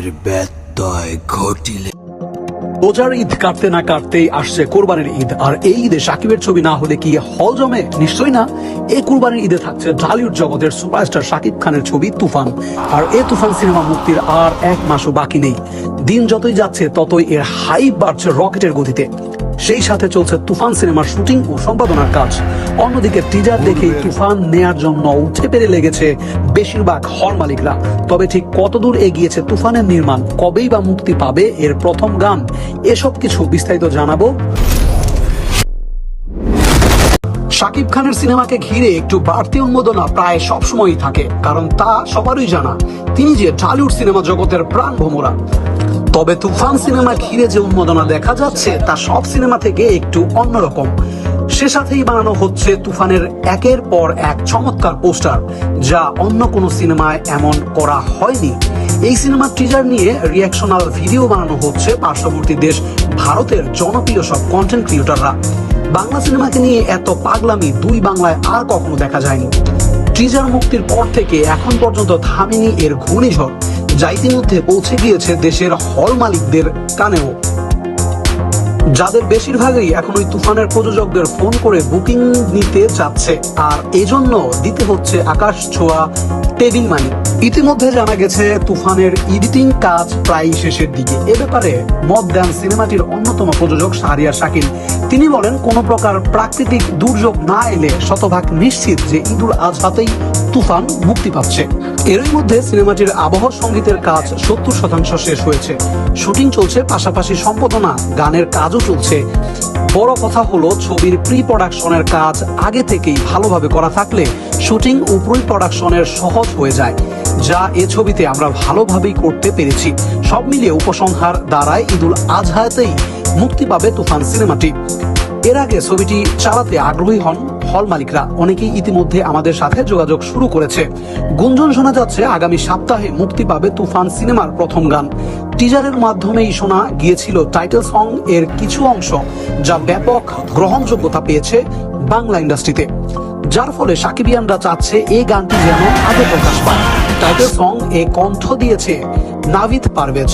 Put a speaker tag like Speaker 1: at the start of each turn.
Speaker 1: এর ব্যত্যয় ঘটিলে।
Speaker 2: রোজার ঈদ কাটতে না কাটতেই আসছে কোরবানির ঈদ। আর এই ঈদে সাকিবের ছবি না হলে কি হল জমে? নিশ্চয়ই না। এই কোরবানির ঈদে থাকছে ঢালিউড জগতের সুপারস্টার সাকিব খানের ছবি তুফান। আর এ তুফান সিনেমা মুক্তির আর এক মাসও বাকি নেই। দিন যতই যাচ্ছে, ততই এর হাইপ বাড়ছে রকেটের গতিতে। সেই সাথে চলছে তুফান সিনেমার শুটিং ও সম্পাদনার কাজ। অন্যদিকে টিজার দেখে তুফান নেয়ার জন্য উঠে পেরে লেগেছে বেশিরভাগ হল মালিকরা। তবে ঠিক কতদূর এগিয়েছে তুফানের নির্মাণ কবেই বা মুক্তি পাবে এর প্রথম গান এসব কিছু বিস্তারিত জানাব। শাকিব খানের সিনেমাকে ঘিরে একটু বাড়তি উন্মোদনা প্রায় সবসময়ই থাকে কারণ তা সবারই জানা। তিনি যে ঢালিউড সিনেমা জগতের প্রাণ ভোমরা। তবে তুফান সিনেমা ঘিরে যে উন্মোদনা দেখা যাচ্ছে, তা সব সিনেমা থেকে একটু অন্যরকম। সে সাথেই বানানো হচ্ছে তুফানের একের পর এক চমৎকার পোস্টার, যা অন্য কোনো সিনেমায় এমন করা হয়নি। এই সিনেমার টিজার নিয়ে রিয়াকশনাল ভিডিও বানানো হচ্ছে পার্শ্ববর্তী দেশ ভারতের জনপ্রিয় সব কন্টেন্ট ক্রিয়েটররা বাংলা সিনেমাকে নিয়ে এত পাগলামি দুই বাংলায় আর কখনো দেখা যায়নি। টিজার মুক্তির পর থেকে এখন পর্যন্ত থামেনি এর ঘূর্ণিঝড়। যা ইতিমধ্যে পৌঁছে গিয়েছে দেশের হল মালিকদের কানেও। যাদের বেশিরভাগই এখন ওই তুফানের প্রযোজকদের ফোন করে বুকিং নিতে চাচ্ছে। আর এজন্য দিতে হচ্ছে আকাশ ছোঁয়া টেবিল মানি। ইতিমধ্যে জানা গেছে, তুফানের এডিটিং কাজ প্রায় শেষের দিকে। এ ব্যাপারে মত দেন সিনেমাটির অন্যতম প্রযোজক শাহরিয়ার শাকিল। তিনি বলেন, কোন প্রকার প্রাকৃতিক দুর্যোগ না এলে শতভাগ নিশ্চিত যে ঈদুল আজহাতেই তুফান মুক্তি পাচ্ছে। এরই মধ্যে সিনেমাটির আবহ সঙ্গীতের কাজ সত্তর শতাংশ শেষ হয়েছে। শুটিং চলছে, পাশাপাশি সম্পাদনা, গানের কাজও চলছে। বড় কথা হলো, ছবির প্রি প্রোডাকশনের কাজ আগে থেকেই ভালোভাবে করা থাকলে শুটিং ও প্রি প্রোডাকশনের সহজ হয়ে যায়, যা এ ছবিতে আমরা ভালোভাবেই করতে পেরেছি। সব মিলিয়ে উপসংহার দ্বারাই ঈদুল আজহাতেই মুক্তি পাবে তুফান সিনেমাটি। এর আগে ছবিটি চালাতে আগ্রহী হন হল মালিকরা। অনেকেই ইতিমধ্যে আমাদের সাথে যোগাযোগ শুরু করেছে। গুঞ্জন শোনা যাচ্ছে, আগামী সপ্তাহে মুক্তি পাবে তুফান সিনেমার প্রথম গান। টিজারের মাধ্যমেই শোনা গিয়েছিল টাইটেল সং এর কিছু অংশ যা ব্যাপক গ্রহণযোগ্যতা পেয়েছে বাংলা ইন্ডাস্ট্রিতে। যার ফলে সাকিবিয়ানরা চাচ্ছে এই গানটি যেন আগে প্রকাশ পায়। টাইটেল সং এ কণ্ঠ দিয়েছে নাভিদ পারভেজ।